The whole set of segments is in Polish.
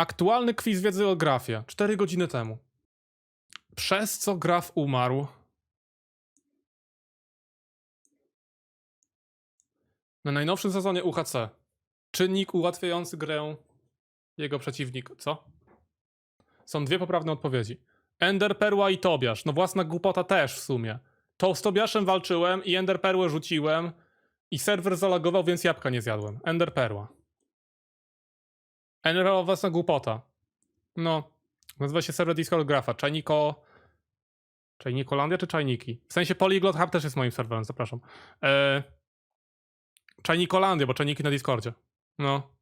Aktualny quiz wiedzy o grafie. 4 godziny temu. Przez co graf umarł? Na najnowszym sezonie UHC. Czynnik ułatwiający grę jego przeciwnik. Co? Są dwie poprawne odpowiedzi. Ender Perła i Tobiasz. No własna głupota też w sumie. To z Tobiaszem walczyłem i Ender Perłę rzuciłem i serwer zalagował, więc jabłka nie zjadłem. Ender Perła. Perła własna głupota. No. Nazywa się serwer Discord Grafa. Czajniko... Czajnikolandia czy Czajniki? W sensie Polyglot Hub też jest moim serwerem, zapraszam. Eee... Czajnikolandia, bo czajniki na Discordzie. No.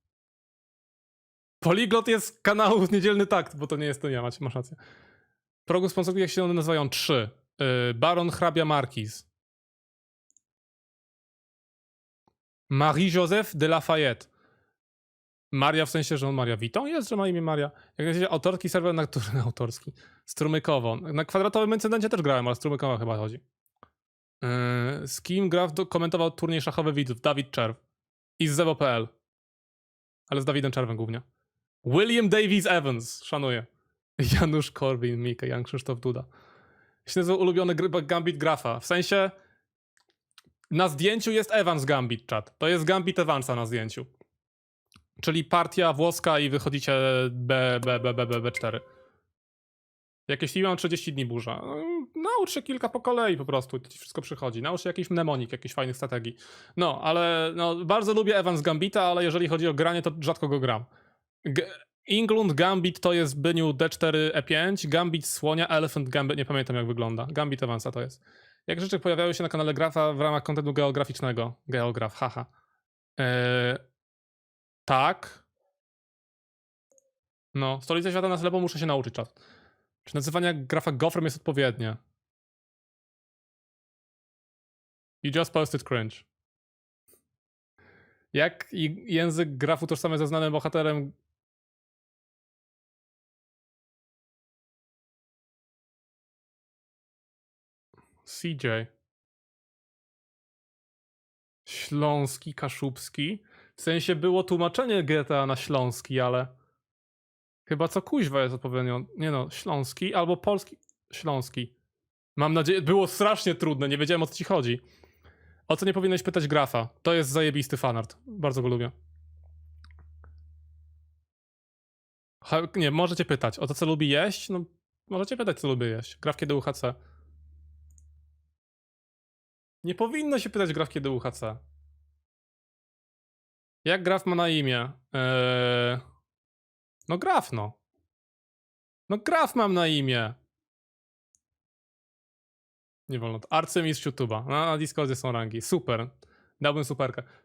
Polyglot jest kanału Niedzielny Takt, bo to nie jest to ja, macie, masz rację. Progu sponsorów, jak się one nazywają? Trzy. Yy, Baron Hrabia Markiz. Marie-Joseph de Lafayette. Maria w sensie, że on Maria Witą jest, że ma imię Maria. Jak wiecie, autorski serwer, na który autorski. Strumykowo. Na kwadratowym incydencie też grałem, ale strumykowo chyba chodzi. Yy, z kim Graf komentował turniej szachowy widzów? Dawid Czerw. I z Zebo.pl. Ale z Dawidem Czerwem głównie. William Davies Evans. Szanuję. Janusz Korwin, Mika, Jan Krzysztof Duda. Nazywa ulubiony Gambit Grafa. W sensie na zdjęciu jest Evans Gambit, czat. To jest Gambit Evansa na zdjęciu. Czyli partia włoska i wychodzicie B, B, B, B, B, B4. Jakieś teamy mam 30 dni burza. No, Naucz się kilka po kolei po prostu, to ci wszystko przychodzi. Naucz się jakiś mnemonik, jakichś fajnych strategii. No, ale no, bardzo lubię Evans Gambita, ale jeżeli chodzi o granie, to rzadko go gram. G England Gambit to jest Byniu D4 E5, Gambit Słonia, Elephant Gambit, nie pamiętam jak wygląda. Gambit Evansa to jest. Jak rzeczy pojawiały się na kanale Grafa w ramach kontentu geograficznego. Geograf, haha. Eee, tak. No, stolica świata na slebo muszę się nauczyć czat. Czy nazywanie grafa gofrem jest odpowiednie? You just posted cringe. Jak język grafu tożsamy ze znanym bohaterem CJ. Śląski, kaszubski. W sensie było tłumaczenie GTA na śląski, ale chyba co kuźwa jest odpowiednio. Nie no, śląski albo polski. Śląski. Mam nadzieję, było strasznie trudne, nie wiedziałem o co ci chodzi. O co nie powinieneś pytać grafa? To jest zajebisty fanart. Bardzo go lubię. Nie, możecie pytać. O to, co lubi jeść? No, możecie pytać, co lubi jeść. Graf kiedy UHC. Nie powinno się pytać graf kiedy UHC. Jak graf ma na imię? Eee... No graf, no. No graf mam na imię. Nie wolno. Arcymistrz YouTube'a. Na, na Discordzie są rangi. Super. Dałbym superkę.